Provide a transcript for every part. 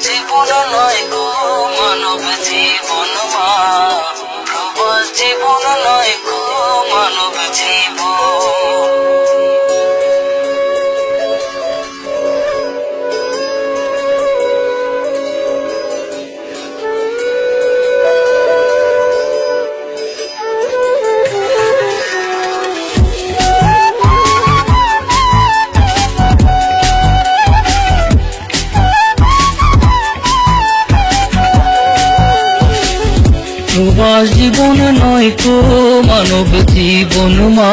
জীবন নয় গো মানব জীবন মা। প্রবাস জীবন নয় গো মানব জীবন প্রবাস জীবন নয় কো মানব জীবন মা।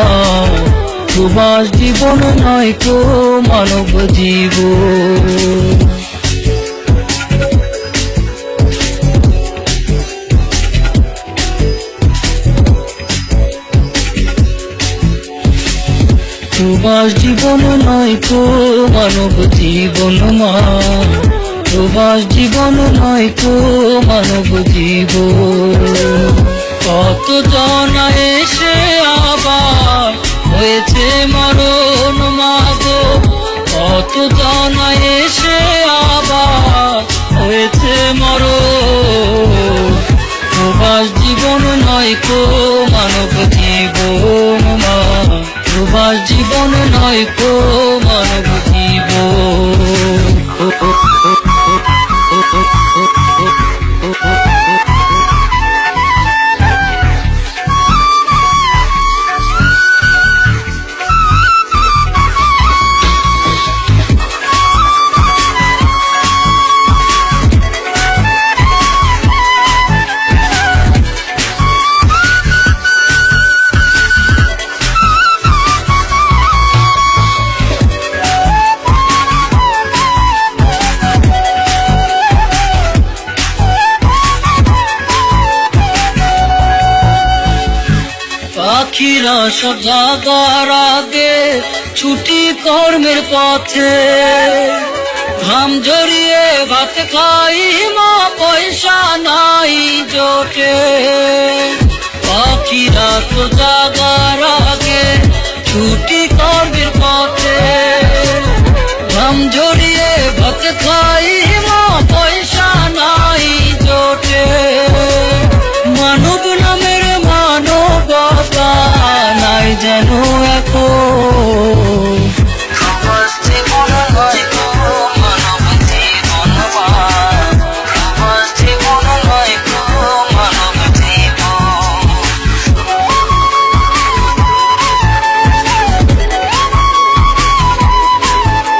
প্রবাস জীবন নয় কো মানব জীবন। প্রবাস জীবন নয় কো মানব জীবন মা। প্রবাস জীবন নয় কো মানব জীবন। কত জনা এসে আবার হয়েছে মরণ মাগো। কত জনা এসে আবার হয়েছে মরণ। প্রবাস জীবন নয় কো মানব জীবন মা। প্রবাস জীবন নয় কো মানব পাখিরা সব জাগার আগে ছুটি কর্মের পথে। ঘাম জড়িয়ে ভাত খাই, মা পয়সা নাই জোটে। পাখিরা তো জাগার আগে ছুটি কর্মের পথে। ঘাম জড়িয়ে ভাত খাই যেন এখন